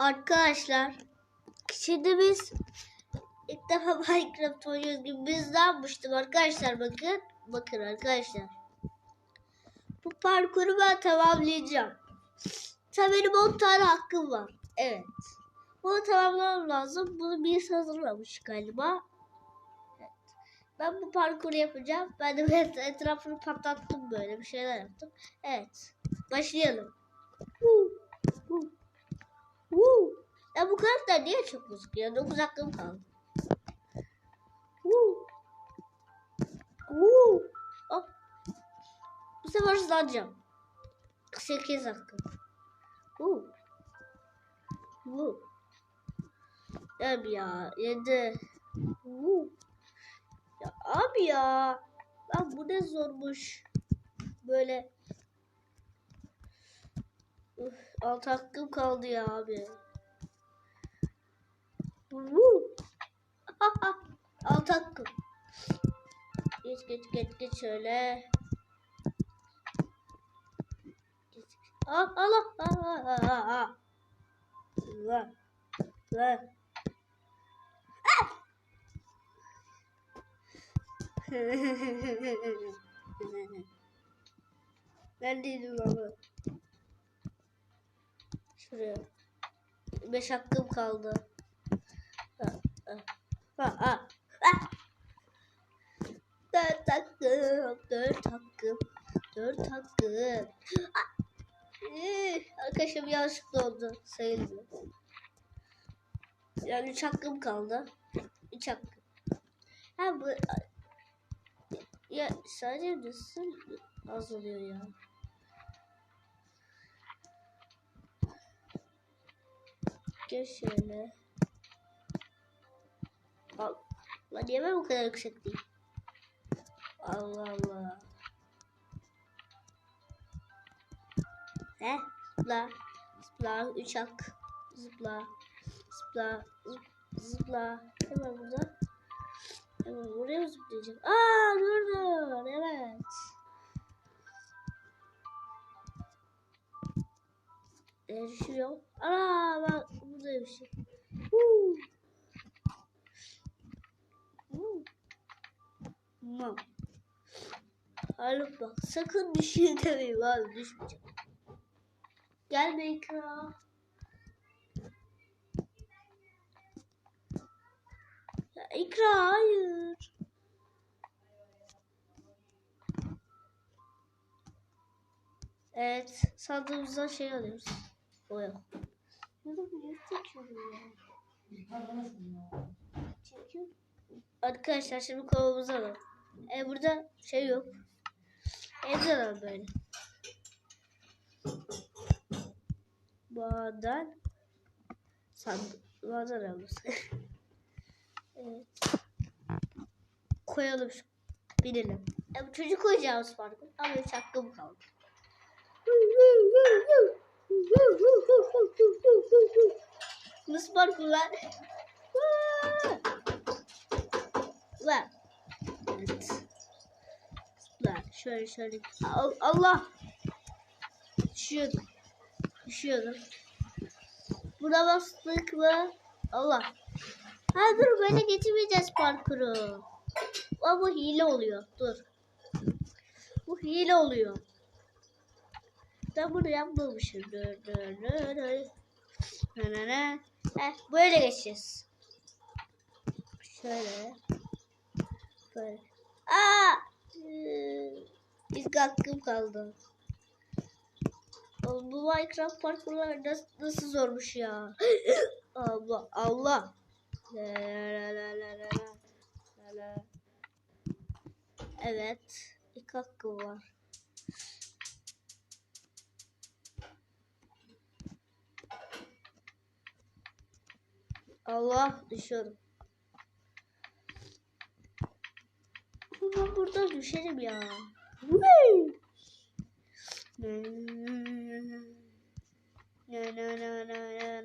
Arkadaşlar şimdi biz ilk defa Minecraft oynuyoruz gibi biz ne yapmıştım arkadaşlar bakın. Bakın arkadaşlar. Bu parkuru ben tamamlayacağım. Tabii benim 10 tane hakkım var. Evet. Bunu tamamlamam lazım. Bunu bir hazırlamış galiba. Evet. Ben bu parkuru yapacağım. Ben de et- etrafını patlattım böyle bir şeyler yaptım. Evet. Başlayalım. Huu. Ya bu karakter niye çok gözüküyor? 9 hakkım kaldı. Huu. Huu. Hop. Bu sefer hızlanacağım. 8 hakkım. Huu. Huu. Abi ya yedi. Huu. Ya abi ya. Lan bu ne zormuş. Böyle. Uf, alt hakkım kaldı ya abi. alt hakkım. Geç geç geç geç şöyle. Geç. Al al al al al. Ver. Ver. Ah! ben değilim baba. Şuraya. Beş hakkım kaldı. Ha, ha, ha. Dört hakkım, dört hakkım, dört hakkım. Bir yanlışlıkla oldu. Sayılmıyor. Yani üç hakkım kaldı. Üç hakkım. Ha bu ya sadece nasıl azalıyor ya? Gel şöyle. Al. Lan niye ben bu kadar yüksek değil? Allah Allah. He? Zıpla. Zıpla. Üç hak. Zıpla. Zıpla. Zıp, zıpla. Hemen burada. Hemen buraya zıplayacak? Aa durdu. Evet. E, düşüyor. Ana bak burada bir şey. Tamam. Haluk bak sakın düşeyim demeyeyim abi düşmeyeceğim. Gelme ikra. Ya ikra hayır. Evet sandığımızdan şey alıyoruz. O çekiyorum ya. Arkadaşlar şimdi kovamızı alalım. E burada şey yok. Evde alalım böyle. Bağdan sandık. Bağdan alırız. evet. Koyalım şu. Binelim. E bu çocuk koyacağımız farkı. Ama hiç hakkım kaldı. Nasıl parkur lan? Lan. Evet. Şöyle şöyle. Al- Allah. Düşüyordum. Düşüyordum. Buna bastık mı? Allah. Ha dur böyle geçemeyeceğiz parkuru. Ama bu hile oluyor. Dur. Bu hile oluyor. Ben bunu yapmamışım. Heh, böyle geçeceğiz. Şöyle. Böyle. Aa! Ee, İlk hakkım kaldı. Bu Minecraft parkurlar nasıl, nasıl zormuş ya. Allah Allah. La, la, la, la, la, la. La, la. Evet. İlk hakkım var. Allah düşüyorum. Ben burada düşerim ya. Na na na na na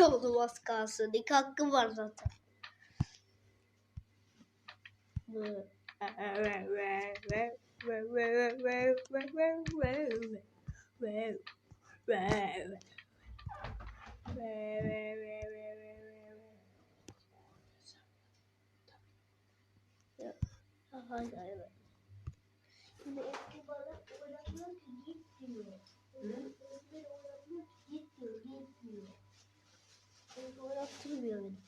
oldum az kalsın. İki hakkım var zaten. Hayır, hayır. Şimdi eski balık oynatmak gitmiyor. Hı? Oynattırmıyor beni.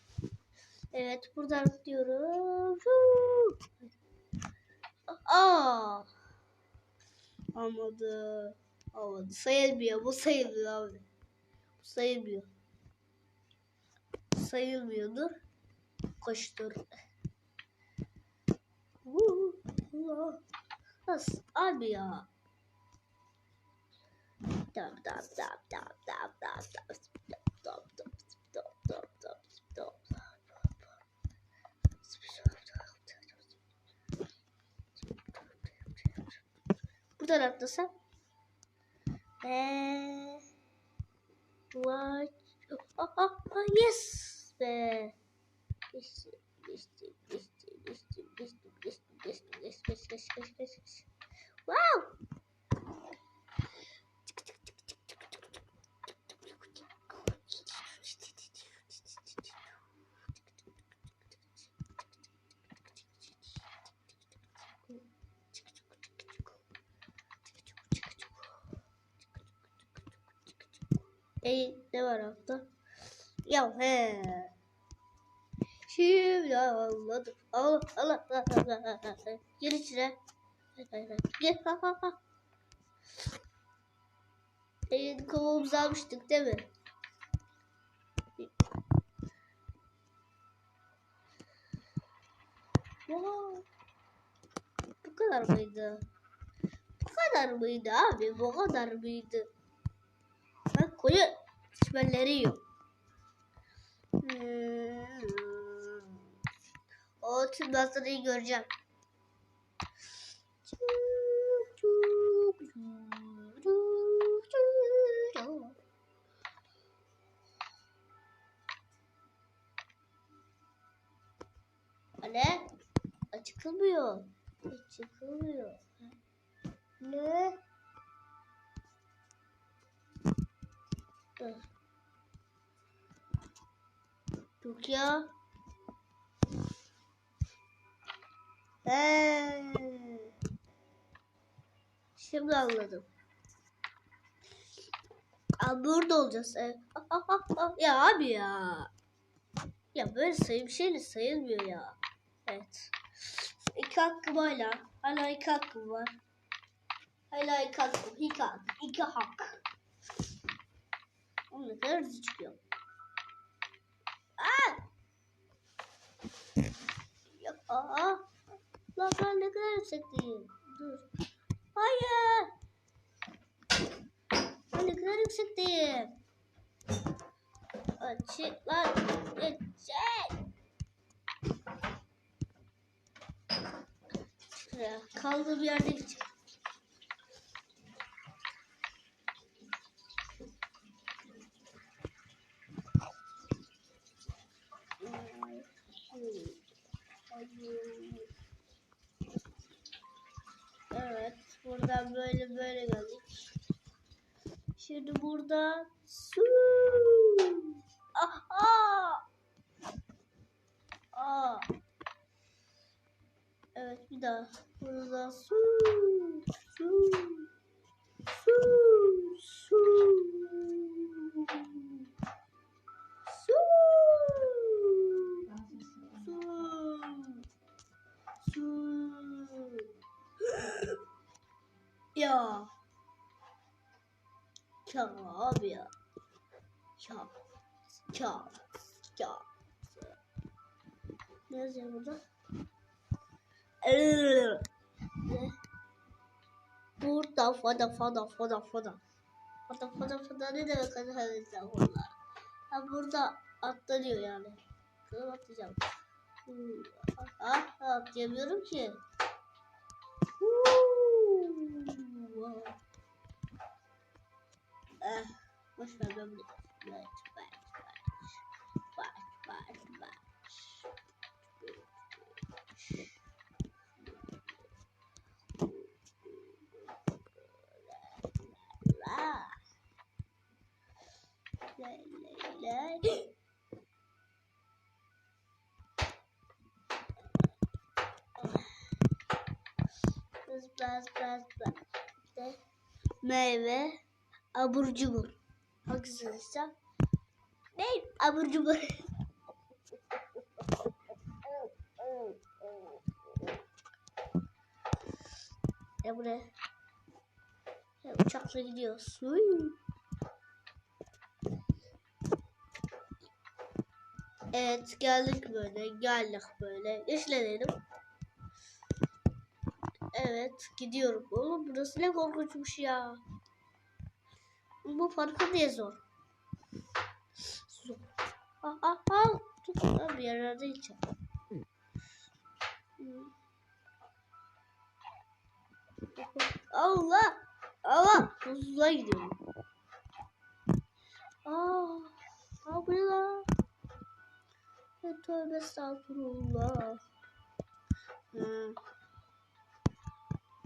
Evet buradan diyoruz. Aa. Almadı. Almadı. Sayılmıyor. Bu sayılmıyor abi. Bu sayılmıyor. Sayılmıyordur. Koştur. Nasıl? Abi ya. Tamam tamam tamam tamam tamam tamam. Buradan atlasam. Eee. What? Ah, ah, ah, yes be. Geçtim, geçtim, geçtim, geçtim, geçtim, geçtim, geçtim, geçtim, geçtim, geçtim, geçtim, geçtim. Wow! Altta? Ya he. Şimdi anladım. Allah Allah Allah Allah Allah. Gir içine. Gir. Ha ha ha. Elini kovamızı almıştık değil mi? Wow. Bu kadar mıydı? Bu kadar mıydı abi? Bu kadar mıydı? Ben koyu çimenleri yiyorum. Hmm. O manzarayı göreceğim. Ne? Açıkılmıyor. Açıkılmıyor. Ne? Dur. Dur ya. He. Şimdi anladım. Abi burada olacağız. Evet. ya abi ya. Ya böyle sayı bir şeyle sayılmıyor ya. Evet. İki hakkım hala. Hala iki hakkım var. Hala iki hakkım. İki hak. İki hak. Oğlum ne kadar çıkıyor. Aa! Ya, aa! Ne kadar yüksekteyim. Dur. Hayır. Ben ne kadar yüksekteyim. Açık lan. Geçecek. Kaldığım yerde gidecek. Evet, buradan böyle böyle geldik. Şimdi burada su. Aha! Aa. Evet, bir daha. Burada su. Su. Su. Su. Su. Su. Su. Ya. Ya abi ya. Ya. Ya. Ne yazıyor burada? Burada fada fada fada fada. Fada fada fada ne demek arkadaşlar bunlar? Ha burada atlanıyor yani. Kızım atlayacağım. Ah, atlayamıyorum ki. Huu. Eh, boş ver ben bunu. Baş baş baş. Baş baş baş. La. La la la. Bas bas bas bas. Meyve. Abur cubur. Seçsem? Ne? Abur cubur. ya bu ne? Ya uçakla gidiyoruz. Evet geldik böyle geldik böyle işlenelim. Evet gidiyorum. Oğlum burası ne korkunçmuş ya. Bu parkur diye zor. Zor. Ah ah ah. Tut lan bir yerlerde içeceğim. Hmm. Allah. Allah. Hızla gidiyorum. Aa. Aa bu ne lan? Ya Tövbe estağfurullah. Hmm.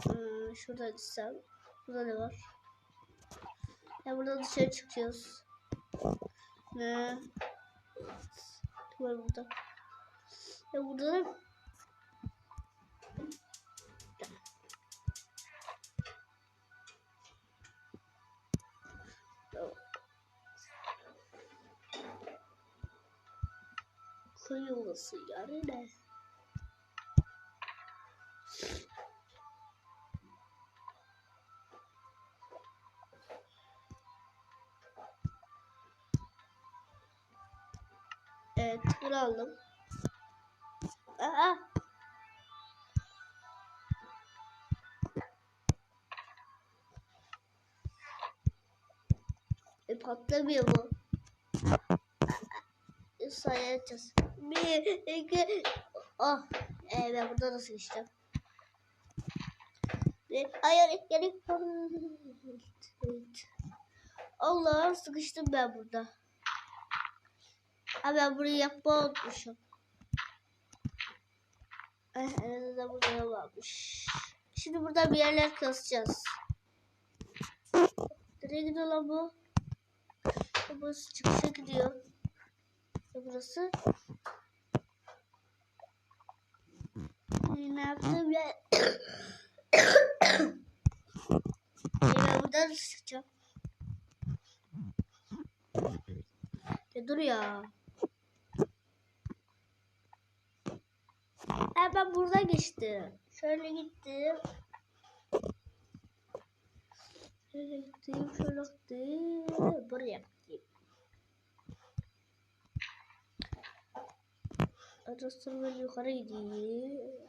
Hmm, şurada gitsem. Burada ne var? Ya burada dışarı çıkıyoruz. Ne? Var burada? Ya burada yuvası yani ne? Evet, bunu aldım. Aa! E patlamıyor bu. Sayacağız. Bir, iki, oh. E ben burada nasıl geçeceğim? Hayır, gerek. Allah sıkıştım ben burada. Ha ben burayı yapma unutmuşum. Eh, en azından buraya varmış. Şimdi burada bir yerler kazacağız. Nereye gidiyor lan bu? Burası çıkışa gidiyor. Burası. Ne yaptım ya? ben buradan çıkacağım. Ya dur ya. Ha ben buradan geçtim. Şöyle gittim. Şöyle gittim, şöyle gittim. Buraya gittim. Arasını böyle yukarı gideyim.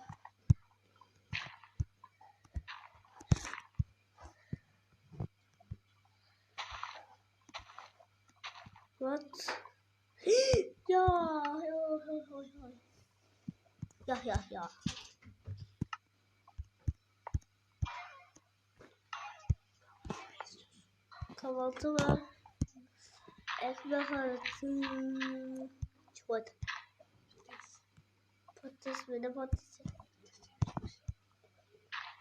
What? ya, ya, ya, ya, ya. Ya, ya, ya. Kahvaltı var. Ekmek arası. Çikolata. Patates mi? Ne patatesi?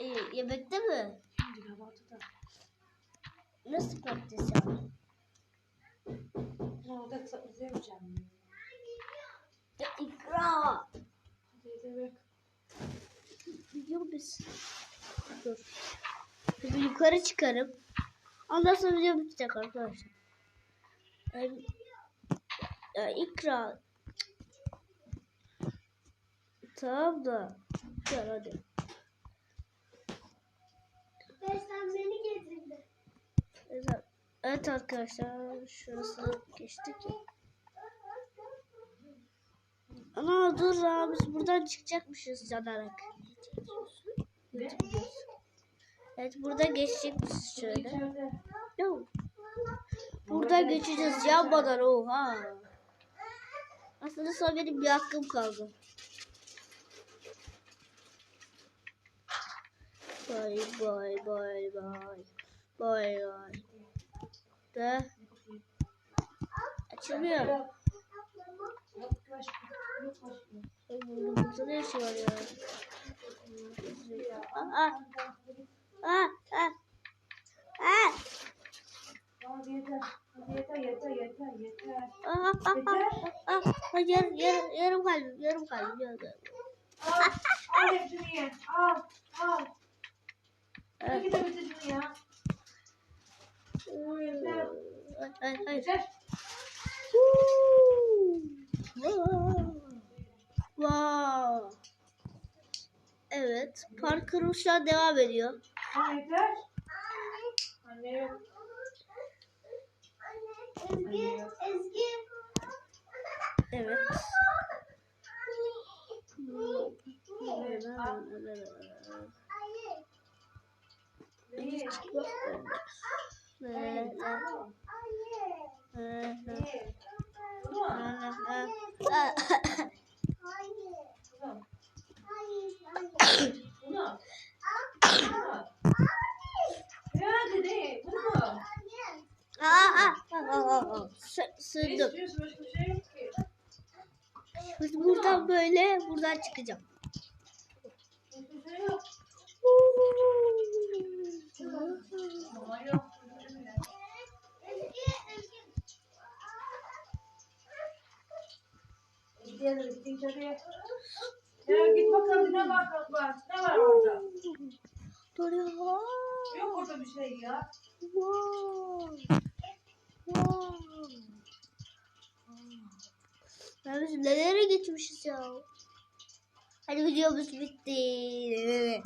Ee, yemekte mi? Kahvaltıda. Nasıl patates yani? Orada izlemeyeceğim. Ya ikra. Evet. Biliyor musun? Dur. Şimdi yukarı çıkarım. Ondan sonra video bitecek arkadaşlar. Yani, ya ikra. Tamam da. Gel hadi. Beslen beni getirdi. Evet, evet arkadaşlar. Şurası geçtik. Ana dur ya biz buradan çıkacakmışız videosu. Evet burada geçecekmişiz şöyle. Burada geçeceğiz yanmadan oha. Aslında son benim bir hakkım kaldı. Bye bye bye bye. Bye bye. De. Açılmıyor. Yok başka. Yok başka. Burada ne işi var ya? Aa, aa, aa. Aa, Hadi yeter. Hadi yeter yeter yeter yeter. aa, aa, Yeter. aa, aa. Yarım, yarım, yarım kalbim, yarım kalbim. yarım kalbim. Al. Al hepsini Wow. Evet, parkur şu an devam ediyor. Al yeter. Anne yok. Ezgi, Ezgi. Evet. Ye. Ye. Bunu al. Bunu al. Bunu al. Ya dede. Bunu al. Sı- Ne Sığdım. buradan böyle buradan çıkacağım. Ya git bakalım ne var var. Ne var orada? Yok orada bir şey ya. Wow. Wow. Ya biz nelere geçmişiz ya. Hadi videomuz bitti.